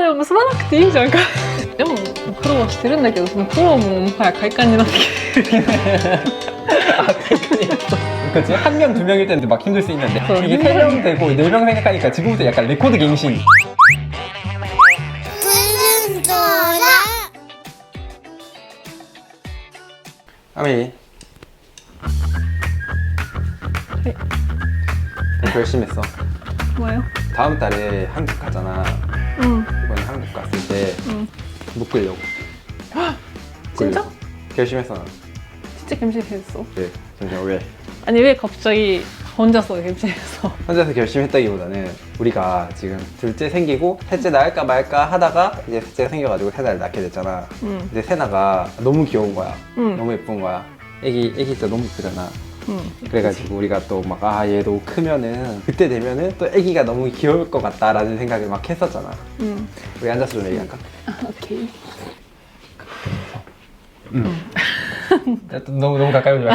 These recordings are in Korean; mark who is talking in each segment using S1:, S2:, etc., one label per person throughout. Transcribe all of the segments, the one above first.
S1: でも結ばなくていいんじゃんかでも苦労はしてるんだけどその苦労ももはや快感になってきてる
S2: 그치? 한 명, 두 명일 때는 막 힘들 수 있는데
S1: 어,
S2: 이게 세 명 되고 네 명 생각하니까 지금부터 약간 레코드 갱신
S3: 푸른 도라
S2: 아미 열심히 했어
S1: 뭐예요?
S2: 다음 달에 한국 가잖아
S1: 응
S2: 갔을 때
S1: 응.
S2: 묶으려고.
S1: 진짜?
S2: 묶으려고. 열심히 했어 나
S1: 진짜 김치했어?
S2: 네, 잠시만 왜?
S1: 아니 왜 갑자기 혼자서 김치했어
S2: 혼자서 결심히 했다기보다는 우리가 지금 둘째 생기고 셋째 낳을까 말까 하다가 이제 셋째가 생겨가지고 세나를 낳게 됐잖아.
S1: 응
S2: 이제 세나가 너무 귀여운 거야.
S1: 응.
S2: 너무 예쁜 거야. 애기 애기 진짜 너무 예쁘잖아
S1: 응.
S2: 그래가지고 우리가 또 막 아 얘도 크면은 그때 되면은 또 애기가 너무 귀여울 것 같다라는 생각을 막 했었잖아
S1: 응.
S2: 우리 앉아서 좀 얘기할까?
S1: 오케이
S2: 야, 또 너무 너무 가까이 오지 마.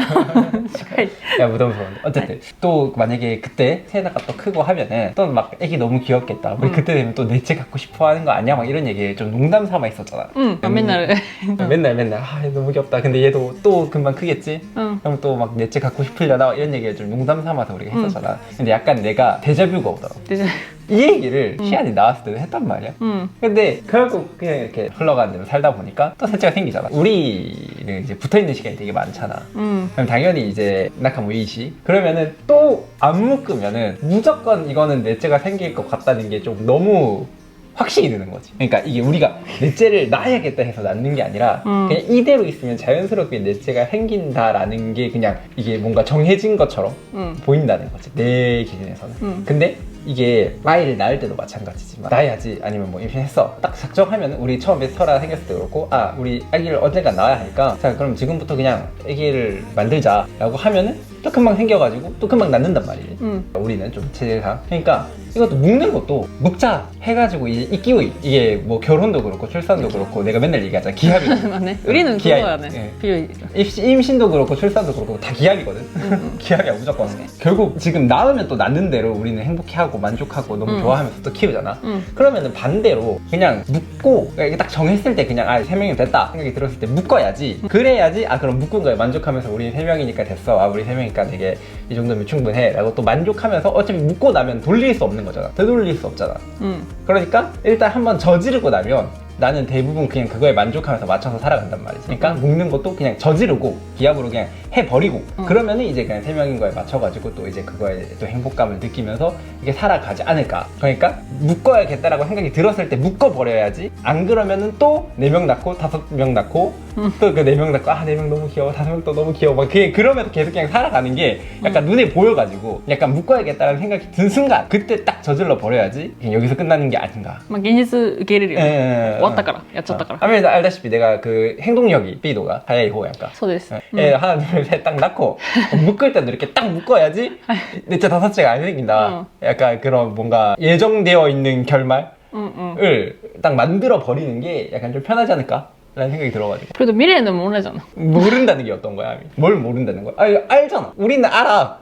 S2: 야 무덤스러운데 어쨌든 또 만약에 그때 세나가 또 크고 하면은 또 막 애기 너무 귀엽겠다. 우리
S1: 응.
S2: 그때 되면 또 넷째 갖고 싶어 하는 거 아니야? 막 이런 얘기 좀 농담 삼아 있었잖아.
S1: 응 맨날.
S2: 맨날 맨날. 아얘 너무 귀엽다. 근데 얘도 또 금방 크겠지?
S1: 응.
S2: 그럼 또막 넷째 갖고 싶으려나? 이런 얘기를 좀 농담 삼아서 우리가
S1: 응.
S2: 했었잖아. 근데 약간 내가 데자뷰가 오더라고.
S1: 이제
S2: 이 얘기를
S1: 응.
S2: 시안이 나왔을 때도 했단 말이야.
S1: 응
S2: 근데 결국 그냥 이렇게 흘러가는 대로 살다 보니까 또 셋째가 생기잖아. 우리는 이제 붙어 있는 시간이 되게 많잖아.
S1: 응
S2: 그럼 당연히 이제 나카모이시 그러면은 또 안 묶으면은 무조건 이거는 넷째가 생길 것 같다는 게 좀 너무 확신이 드는 거지. 그러니까 이게 우리가 넷째를 낳아야겠다 해서 낳는 게 아니라
S1: 음.
S2: 그냥 이대로 있으면 자연스럽게 넷째가 생긴다라는 게 그냥 이게 뭔가 정해진 것처럼
S1: 응
S2: 보인다는 거지. 내 기준에서는.
S1: 응
S2: 근데 이게 아이를 낳을 때도 마찬가지지만 낳아야지 아니면 뭐 임신했어 딱 작정하면 우리 처음에 설아 생겼을 때 그렇고 아 우리 아기를 언젠가 낳아야 하니까 자 그럼 지금부터 그냥 아기를 만들자 라고 하면은 또 금방 생겨가지고 또 금방 낳는단 말이지.
S1: 응
S2: 우리는 좀 체질상. 그러니까 이것도 묶는 것도 묶자 해가지고 이제 이끼오이 이게 뭐 결혼도 그렇고 출산도 그렇고 내가 맨날 얘기하잖아 기합이
S1: 맞네 우리는
S2: 기아이-
S1: 그거야네
S2: 예. 임신, 임신도 그렇고 출산도 그렇고 다 기합이거든. 기합이야 무조건. 결국 지금 낳으면 또 낳는 대로 우리는 행복해하고 만족하고 너무
S1: 음.
S2: 좋아하면서 또 키우잖아.
S1: 응
S2: 그러면은 반대로 그냥 묶고 그러니까 이게 딱 정했을 때 그냥 아세 명이 됐다 생각이 들었을 때 묶어야지. 그래야지 아 그럼 묶은 거에 만족하면서 우리 세 명이니까 됐어. 아 우리 세 명이니까 되게 이 정도면 충분해라고 또 만족하면서 어차피 묶고 나면 돌릴 수 없는 거잖아. 되돌릴 수 없잖아.
S1: 응
S2: 그러니까 일단 한번 저지르고 나면 나는 대부분 그냥 그거에 만족하면서 맞춰서 살아간단 말이지. 그러니까 음. 묶는 것도 그냥 저지르고 기합으로 그냥 해버리고
S1: 음.
S2: 그러면은 이제 그냥 세 명인 거에 맞춰가지고 또 이제 그거에 또 행복감을 느끼면서 이게 살아가지 않을까. 그러니까 묶어야겠다라고 생각이 들었을 때 묶어버려야지. 안 그러면은 또 네 명 낳고 다섯 명 낳고
S1: 음.
S2: 또그 네 명 낳고 아 네 명 너무 귀여워 다섯 명 또 너무 귀여워 막 그게 그러면서 계속 그냥 살아가는 게 약간 눈에 보여가지고 약간 묶어야겠다라는 생각이 든 순간 그때 딱 저질러 버려야지 그냥 여기서 끝나는 게 아닌가.
S1: 막 게니스 게르리. 예, 예.
S2: 예.
S1: 終わったからやっちゃったから
S2: 아무래도 알다시피 내가 그 행동력이 삐도가 하야이 호야니까
S1: そうです、
S2: 애 하나 둘 셋 딱 낳고 묶을 때도 이렇게 딱 묶어야지 넷째 다섯째가 안 생긴다
S1: 어.
S2: 약간 그런 뭔가 예정되어 있는 결말을
S1: うんうん、
S2: 딱 만들어 버리는 게 약간 좀 편하지 않을까? 라는 생각이 들어가지고
S1: 그래도 미래는 모르잖아.
S2: 모른다는 게 어떤 거야? 뭘 모른다는 거야? 아니, 알잖아 우리는 알아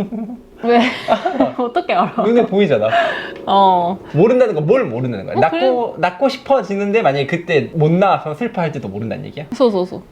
S1: 왜? 어떻게 알아?
S2: 눈에 보이잖아
S1: 어.
S2: 모른다는 건 뭘 모른다는 거야
S1: 어,
S2: 낳고, 낳고 싶어지는데 만약에 그때 못 낳아서 슬퍼할지도 모른다는 얘기야?
S1: 소소소.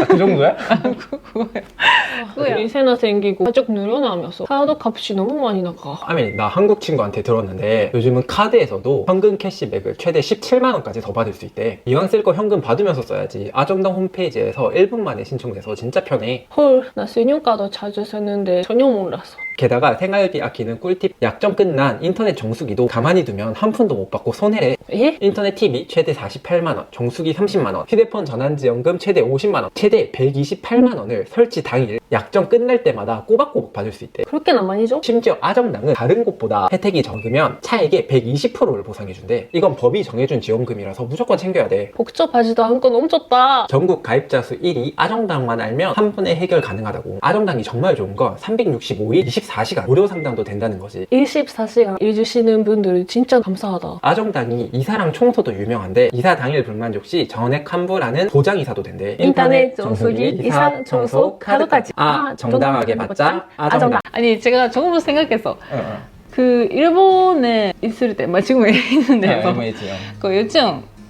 S2: 아, 그 정도야?
S1: 그거야
S4: 우리 세나 생기고 가족 늘어나면서 카드 값이 너무 많이 나가.
S2: 아미 나 한국 친구한테 들었는데 요즘은 카드에서도 현금 캐시백을 최대 17만 원까지 더 받을 수 있대. 이왕 쓸 거 현금 받으면서 써야지. 아정당 홈페이지에서 1분 만에 신청돼서 진짜 편해.
S4: 헐, 나 신용카드 자주 쓰는데 전혀 몰랐어.
S2: 게다가 생활비 아끼는 꿀팁 약정 끝난 인터넷 정수기도 가만히 두면 한 푼도 못 받고 손해래.
S4: 예?
S2: 인터넷 TV 최대 48만 원, 정수기 30만 원, 휴대폰 전환지원금 최대 50만 원, 최대 128만 원을 설치 당일 약정 끝날 때마다 꼬박꼬박 받을 수 있대.
S4: 그렇게나 많이 줘?
S2: 심지어 아정당은 다른 곳보다 혜택이 적으면 차액의 120%를 보상해준대. 이건 법이 정해준 지원금이라서 무조건 챙겨야 돼.
S4: 복잡하지도 않고 너무 좋다.
S2: 전국 가입자 수 1위 아정당만 알면 한 분에 해결 가능하다고. 아정당이 정말 좋은 건 365일 24시간 무료 상담도 된다는 거지.
S4: 24시간 일주시는 분들 진짜 감사하다.
S2: 아정당이 이사랑 청소도 유명한데 이사 당일 불만족 시 전액 환불하는 보장이사도 된대.
S4: 인터넷 정수기, 이사, 청소, 카드까지.
S2: 아,
S4: 아,
S2: 정당하게 받자.
S4: 받자.
S2: 아 정당.
S1: 아니 제가 조금 생각했어
S2: 어, 어.
S1: 그그 일본에 있을 때, 뭐 지금 있는데
S2: 아, 일본에 있지요.
S1: 그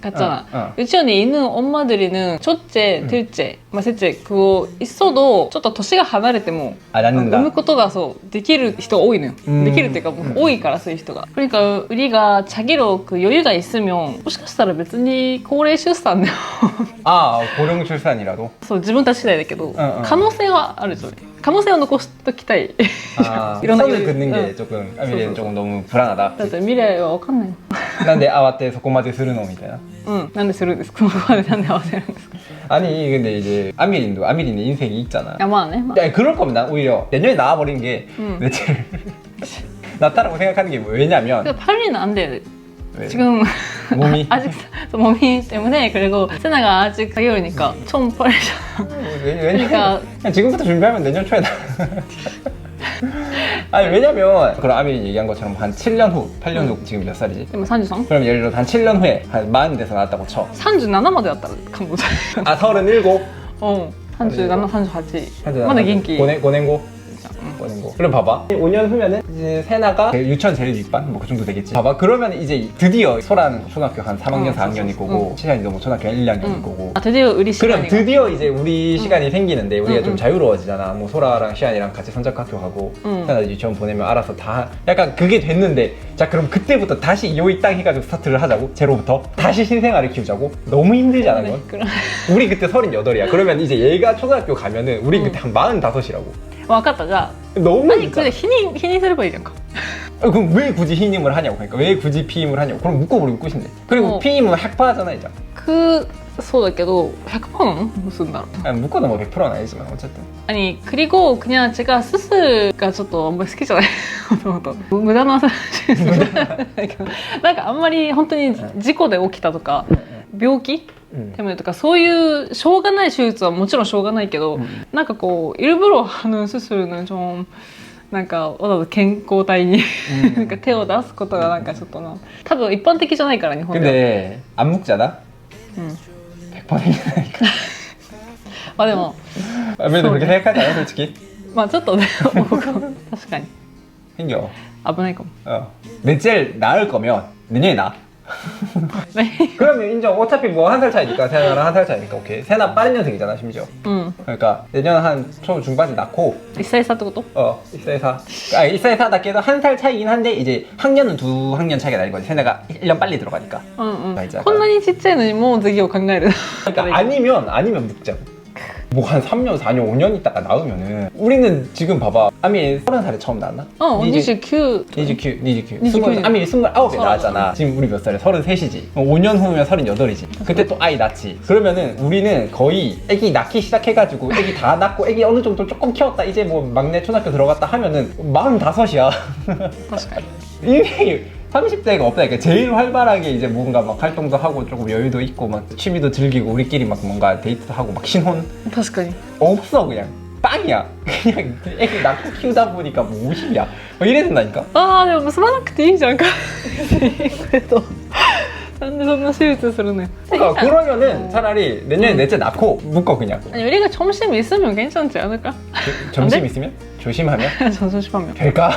S1: 유치원 갔잖아.
S2: 어, 어.
S1: 유치원에 있는 엄마들이는 첫째,
S2: 음.
S1: 둘째, 마 셋째 그거 있어도 ちょっと年が離れても
S2: 아 낳는다.
S1: 産むことがそうできる人が多いのよ、
S2: うん
S1: できるっていうかもう多いからそういう人が그러니까 우리가 자기로 그 여유가 있으면 もしかしたら別に高齢出産でも
S2: 아 고령 출산이라도.
S1: そう自分たち次第だけど、
S2: んうん
S1: 可能性はあるじゃない 可能性を残しときたい
S2: 아,
S1: 이런
S2: 선을
S1: 거-
S2: 긋는 게
S1: 응.
S2: 조금 아미리는
S1: そうそう
S2: 조금 너무 불안하다.
S1: だって未来は分かんない
S2: 난데 아와때 そこまでするのみたいな.
S1: うんなんでするんですかここまでなんで合わせるんですか
S2: 아니 근데 이제 아미린도 아미린의 인생이 있잖아.
S1: いやまあね、まあ
S2: 야, 그럴 거면 난 오히려 내년에 나와버리는 게
S1: 응.
S2: 넷째를 낫다라고 생각하는 게 뭐- 왜냐면
S1: でもパリなん で
S2: 왜?
S1: 지금
S2: 몸이
S1: 아직 몸이 때문에 그리고 세나가 아직 4개월이니까 총 빠르잖아
S2: 왜, 왜냐면
S1: 그러니까-
S2: 그냥 지금부터 준비하면 내년 초에 나 아니 왜냐면 그럼 아미린 얘기한 것처럼 한 7년 후 8년 후 지금 몇 살이지?
S1: でも33?
S2: 그럼 예를 들어 한 7년 후에 한 마흔 돼서 나왔다고 쳐.
S1: 37までだったらかもしれない
S2: 아 서른일곱.
S1: うん37、38
S2: 하잖아.
S1: まだ元気
S2: 고냉 고 보는 거. 그럼 봐봐. 5년 후면은 이제 세나가 유치원 제일 윗반 뭐 그 정도 되겠지. 봐봐. 그러면 이제 드디어 소라는 초등학교 한 3학년,
S1: 어,
S2: 4학년일 거고 시안이 너무 뭐 초등학교 1, 2학년일
S1: 응.
S2: 거고.
S1: 아 드디어 우리 시간이.
S2: 그럼 드디어 이제 우리 시간이 생기는데 우리가 좀 자유로워지잖아. 뭐 소라랑 시안이랑 같이 선착학교 가고 세나 유치원 보내면 알아서 다 약간 그게 됐는데 자 그럼 그때부터 다시 요이 땅 해가지고 스타트를 하자고 제로부터 다시 신생아를 키우자고 너무 힘들지 않아 그건?
S1: 그럼.
S2: 우리 그때 38이야. 그러면 이제 얘가 초등학교 가면은 우리 그때 한 45이라고.
S1: 와, 아깝다. 자,
S2: 너무
S1: あ何そ
S2: 힘들잖아.
S1: れ否認否認すればいいじゃんか
S2: 아, 그럼 왜 굳이 희임을 하냐고. 그러니까 왜 굳이 피임을 하냐고. 그럼 묶어버리면 끝인데. 그리고
S1: 어.
S2: 피임은 핵파하잖아 이제.
S1: くそうだけど100%なのどうすんだろう
S2: 아니, 묶어도 뭐 100%는 아니지만 어쨌든.
S1: 아니 그리고 그냥 제가 스스가 ちょっとあんまり好きじゃないもともと無駄な手術なんかあんまり本当に事故で起きたとか 病気
S2: 음.
S1: 때문에とかそういうしょうがない手術はもちろんしょうがないけど、
S2: 음.
S1: なんかこう일부러하는수술은좀なんかわざわざ健康体になんか手を出すことがなんかちょっとな多分一般的じゃないから日本では、
S2: 근데 안 묶잖아?
S1: うん、
S2: 100% 생기니까.
S1: まあでも
S2: 아무래도 그렇게 생각하지 않아 솔직히?
S1: まあちょっとね確かに
S2: 생겨.
S1: 危ないかも
S2: 어. 넷째를 낳을 거면 내년에 낳 아.
S1: ね
S2: 그러면 인정. 어차피 뭐 한 살 차이니까 세나랑 한 살 차이니까 오케이. 세나 빠른 년생이잖아 심지어.
S1: うん、
S2: 그러니까 내년 한 초 중반에 낳고
S1: 1歳差ってこと
S2: 어, 1세4. 아, 1세4 께도 한 살 차이긴 한데, 이제 학년은 두 학년 차이가 나는 거지. 세네가 1년 빨리 들어가니까.
S1: うんうん
S2: 大事だから
S1: こんなにちっちゃいのにもう次を考える
S2: 그러니까 아니면, 아니면 묵자고. 뭐 한 3년, 4년, 5년 있다가 나오면은, 우리는 지금 봐봐. 아미 30살에 처음 나왔나?
S1: うん
S2: 니즈-
S1: 29
S2: 29, 29.
S1: 29.
S2: 스물- 아미 29에
S1: 서른.
S2: 나왔잖아. 지금 우리 몇 살에? 33이지. 5년 후면 38이지. 그때 또 아이 낳지. 그러면은 우리는 거의 애기 낳기 시작해가지고 애기 다 낳고 애기 어느 정도 조금 키웠다. 이제 뭐 막내 초등학교 들어갔다 하면은 45이야.
S1: 確かに
S2: 인생이 30대가 없다니까 제일 활발하게 이제 뭔가 막 활동도 하고 조금 여유도 있고 막 취미도 즐기고 우리끼리 막 뭔가 데이트도 하고 막 신혼
S1: 確かに
S2: 없어 그냥 빵이야 그냥 애기 낳고 키우다 보니까 뭐 50이야 뭐 이래 된다니까
S1: ああでも結ばなくていいじゃんかえっとなんでそんな手術するのよ
S2: 그러니까 그러면은 차라리 내년에 넷째 낳고 묶어 그냥
S1: 아니 우리가 점심 있으면 괜찮지 않을까?
S2: 조- 점심 있으면 조심하면
S1: 점심하면
S2: 될까?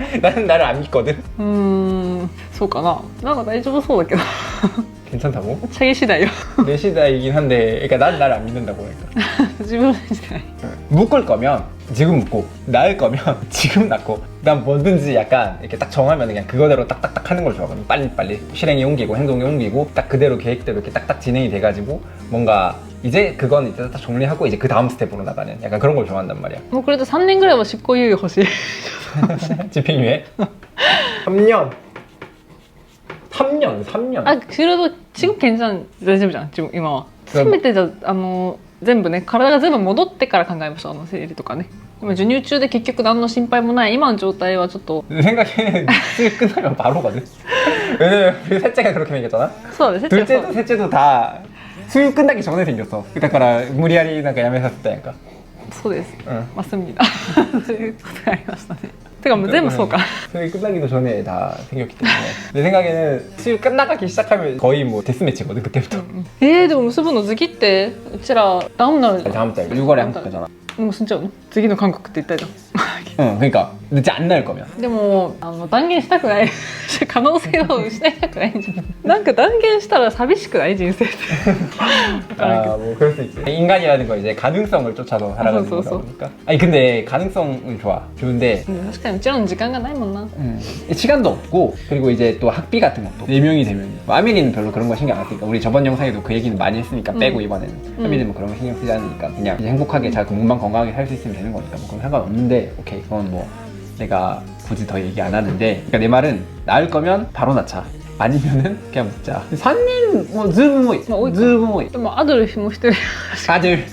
S2: 나는 나를 안 믿거든
S1: うーんそうかななんか大丈夫そうだけど
S2: 괜찮다고?
S1: チャゲ次第よ
S2: 내 시대이긴 한데 그러니까 난 나를 안 믿는다고 그러니까
S1: 自分次第
S2: 묶을 거면 지금 묶고 낳을 거면 지금 낳고 난 뭐든지 약간 이렇게 딱 정하면 그냥 그거대로 딱딱딱 하는 걸 좋아하거든 빨리빨리 실행에 옮기고 행동에 옮기고 딱 그대로 계획대로 이렇게 딱딱 진행이 돼가지고 뭔가 이제 그건 이제 딱 정리하고 이제 그 다음 스텝으로 나가는 약간 그런 걸 좋아한단 말이야
S1: もうこれで3年ぐらいは執行猶予欲しい
S2: 집행유예 3년 3년 3년
S1: あそれと지금 괜찮大丈夫じゃん自分今は
S2: そう
S1: せめてじゃああの全部ね体が全部戻ってから考えましょうあの生理とかね今授乳中で結局何の心配もない今の状態はちょっと
S2: 내 생각에는 수육 끝나면 바로거든 왜냐면 우리 셋째가 그렇게 생겼잖아
S1: そうだね
S2: 둘째도 셋째도 다 수육 끝나기 전에 생겼어. 그러니까 무리하리なんかやめさせたやんか.
S1: そうです
S2: 응.
S1: 맞습니다 そういうことがありましたねてかもう全部そうか
S2: 수육 끝나기도 전에 다 생겼기 때문에 내 생각에는 수육 끝나가기 시작하면 거의 뭐 데스매치거든 그때부터.
S1: えー、でも結ぶの次ってうちらダウンなるじゃん
S2: 다음 달 6월에 한국 가잖아.
S1: もう済んじゃうの次の韓国って言ったじゃん
S2: 응, 그러니까 근데 진짜 안 나을 거면
S1: でもあの断言したくない可能性を失いたくないんじゃないなんか断言したら寂しくない人生って分からんけど
S2: 아, 뭐 그럴 수 있지. 인간이라는 건 이제 가능성을 쫓아서 살아가는
S1: 아, 소,
S2: 거다
S1: 소, 소.
S2: 보니까. 아니 근데 가능성은 좋아. 좋은데
S1: うん確かにうちらの時間がないもんな
S2: 음, 시간도 없고 그리고 이제 또 학비 같은 것도 네 명이 되면 뭐 아미리는 별로 그런 거 신경 안 쓰니까 우리 저번 영상에도 그 얘기는 많이 했으니까
S1: 음.
S2: 빼고 이번에는 아미리는 뭐 그런 거 신경 쓰지 않으니까 그냥 이제 행복하게 자기 몸만 건강하게 살 수 있으면 되는 거니까 뭐 그건 상관없는데 오케이 그건 뭐 내가 굳이 더 얘기 안 하는데 그러니까 내 말은 낳을 거면 바로 낳자 아니면은 그냥 묻자 산님 뭐 즈음 뭐
S1: 뭐, 어이-
S2: 즈음 뭐
S1: でもアドルフも一人
S2: 아들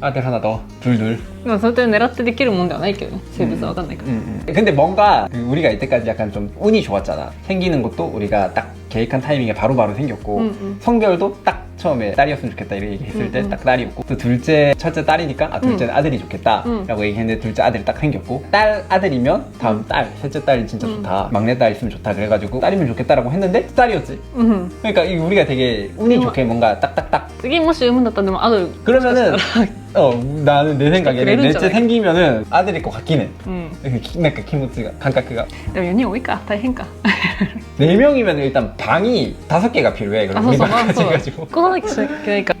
S2: 아들 하나 더 둘둘
S1: でもそれって狙ってできるもんではないけどね生物は分かんないから、
S2: 음, 음. 근데 뭔가 그 우리가 이때까지 약간 좀 운이 좋았잖아. 생기는 것도 우리가 딱 계획한 타이밍에 바로바로 생겼고
S1: 음, 음.
S2: 성별도 딱 처음에 딸이었으면 좋겠다 이렇게 얘기했을
S1: 음,
S2: 때
S1: 음.
S2: 딱 딸이었고 또 둘째 첫째 딸이니까 아 둘째는 아들이 좋겠다
S1: 음.
S2: 라고 얘기했는데 둘째 아들이 딱 생겼고 딸 아들이면 다음 딸 셋째 딸이 진짜
S1: 음.
S2: 좋다 막내 딸 있으면 좋다 그래가지고 딸이면 좋겠다라고 했는데 딸이었지
S1: うん、
S2: 그러니까 이 우리가 되게 운이
S1: 음.
S2: 좋게 뭔가 딱딱딱
S1: 次もし産むんだったらでもアドル
S2: 그러면은 어 나는 내 생각에는
S1: 그래도
S2: 넷째
S1: 있잖아요.
S2: 생기면은 아들일 것 같긴 해
S1: うん、
S2: なんか気持ちが感覚が
S1: でも4人多いか大変か
S2: 네 명이면 일단 방이 다섯 개가 필요해.
S1: あ
S2: 그럼
S1: そう
S2: 우리
S1: そうまあ
S2: 방까지
S1: そうだ
S2: 해가지고
S1: 子供だけしなきゃいけないから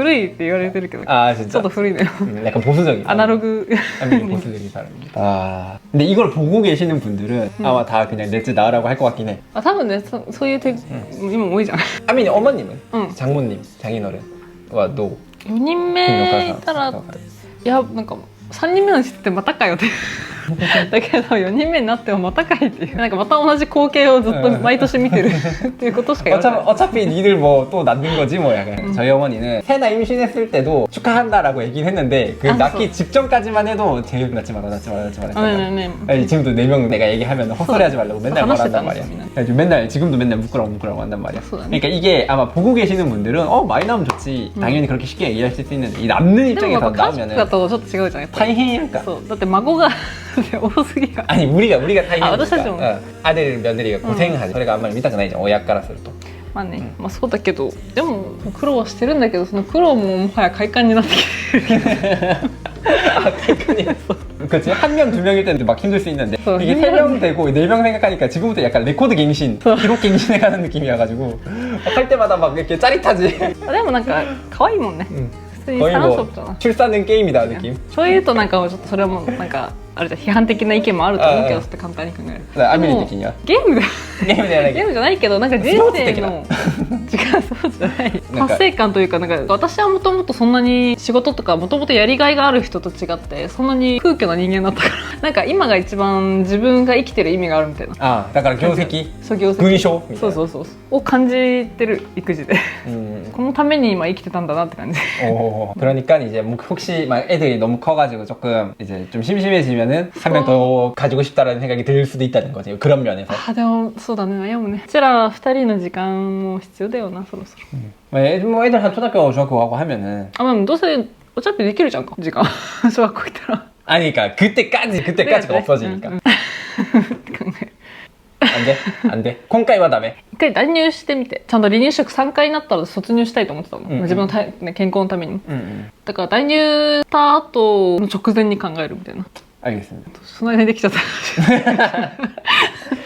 S1: いって言われてるけど
S2: 아
S1: ちょ
S2: 진짜
S1: っと古いのよ
S2: 음, 약간 보수적인
S1: アナログ
S2: 아니 보수적인 사람입니다. 아 근데 이걸 보고 계시는 분들은
S1: 음.
S2: 아마 다 그냥 넷째 나으라고 할 것 같긴 해.
S1: あ多分ねそそういう手、今も多いじゃん
S2: 아미 어머님은
S1: うん
S2: 장모님 장인어른 와 너.
S1: 4人目いたらいやなんか3人目の時点でまたかよって だけど4人目になってもまたかいっていうなんかまた同じ光景をずっと毎年見てるっていうことしか言わ
S2: 어차피,
S1: ない
S2: 어차피 니들 뭐 또 낳는 거지 뭐 약간 저희 어머니는 세나 임신했을 때도 축하한다라고 얘기는 했는데 그
S1: 아,
S2: 낳기 직전까지만 해도 제육 낳지 마라 낳지 마라 낳지 마라
S1: 아,
S2: 했잖아.
S1: 네네네
S2: 아니 지금도 네 명 내가 얘기하면 헛소리 하지 말라고 맨날
S1: 하나씩
S2: 말한단 말이야
S1: 하나씩
S2: 그래가지고 맨날 지금도 맨날 묶으라고 묶으라고 한단 말이야
S1: 그러네.
S2: 그러니까 이게 아마 보고 계시는 분들은 어 많이 나오면 좋지 당연히 그렇게 쉽게 얘기하실 수 있는데 이 남는
S1: でもやっ
S2: 입장에서
S1: ぱ家族
S2: 나오면은
S1: だとちょっと違うじゃんやっぱり
S2: 타이해니까
S1: そうだって孫が 多すぎが
S2: 아니 우리가 우리가 타이해니까
S1: 아,私たちも
S2: 어, 아들 며느리가 고생하지それがあんまり見たくないじゃん親からすると
S1: まあね、まあそうだけどでも苦労はしてるんだけどその苦労ももはや快感になってきてる
S2: 아, 태근이었어. 그치? 한 명, 두 명일 때는 막 힘들 수 있는데.
S1: 어,
S2: 이게 세 명 되고 네 명 생각하니까 지금부터 약간 레코드 갱신, 기록 갱신해가는 느낌이어가지고. 막할 때마다 막 이렇게 짜릿하지.
S1: あでもなんか可愛いもんね
S2: 응.
S1: 普通に
S2: 거의
S1: 楽し
S2: 뭐
S1: そうじゃない
S2: 출사는 게임이다 느낌.
S1: そういうとなんかちょっとそれはもうなんかあれじゃん批判的な意見もあると思うけ
S2: ああ
S1: どちょっと簡単に考える
S2: 나 아미리
S1: でも
S2: 느낌이야.
S1: ゲームで
S2: 게임 내야
S1: ゲームじゃないけどなんか人生の 時間そうじゃない
S2: なんか
S1: 達成感というかなんか私はもともとそんなに仕事とかもともとやりがいがある人と違ってそんなに空虚な人間だったからなんか今が一番自分が生きてる意味があるみたいな
S2: 아, 그러니까業績,
S1: そう業績
S2: 군쇼.
S1: そうそうそうを感じてる育児で
S2: 음.
S1: このために今生きてたんだなって感じ
S2: 오, 그러니까 이제 뭐 혹시 막 애들이 너무 커가지고 조금 이제 좀 심심해지면은 한 명 더 가지고 싶다라는 생각이 들 수도 있다는 거지. 그런 면에서.
S1: あでもそうだね悩むねうちら二人の時間も必要だよ なそろそろ
S2: 뭐 애들, 뭐 애들 한 초등학교, 중학교 가고 하면은
S1: あまあどうせお茶っぴできるじゃんか時間小学校行ったら
S2: 아니 그러니까 그때까지 그때까지가
S1: 그래, 그래.
S2: 없어지니까
S1: うんうんって考える
S2: 안 돼? 안 돼? 콩가이와 다음에
S1: 一回断乳してみてちゃんと離乳食3回になったら卒乳したいと思ってたの、
S2: うんうん
S1: 自分のた、ね、健康のためにも
S2: 응,
S1: だから断乳した後の直前に考えるみたいな
S2: 알겠습니다
S1: その間にできちゃった
S2: 그거 어쩔 수 없지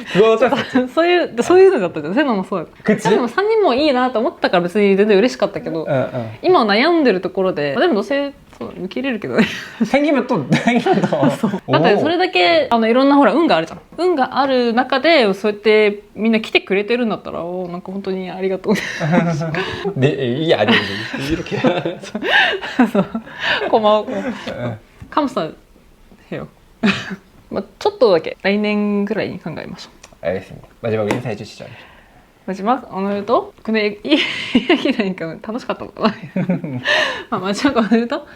S1: そういうそういうのだったじゃん。そういうのもそ
S2: うや
S1: でも3人もいいなと思ったから別に全然嬉しかったけど、
S2: うん
S1: うん、今悩んでるところで、でもどうせそう受け入れるけどね。
S2: 天気分と大変だ
S1: だってそれだけあのいろんなほら運があるじゃん。運がある中でそうやってみんな来てくれてるんだったらおなんか本当にありがとう
S2: でいやでもいいけ。
S1: そう。こまおこカムさんへよ。まあちょっとだけ来年ぐらいに考えましょう。
S2: 알겠습니다 마지막으로 인사해 주시죠
S1: 마지막오늘도근데이얘기하니까楽しかったのかなまあ마지막오늘도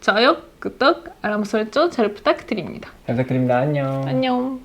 S1: 좋아요, 구독, 알람 설정 잘 부탁드립니다.
S2: 잘 부탁드립니다. 안녕.
S1: 안녕.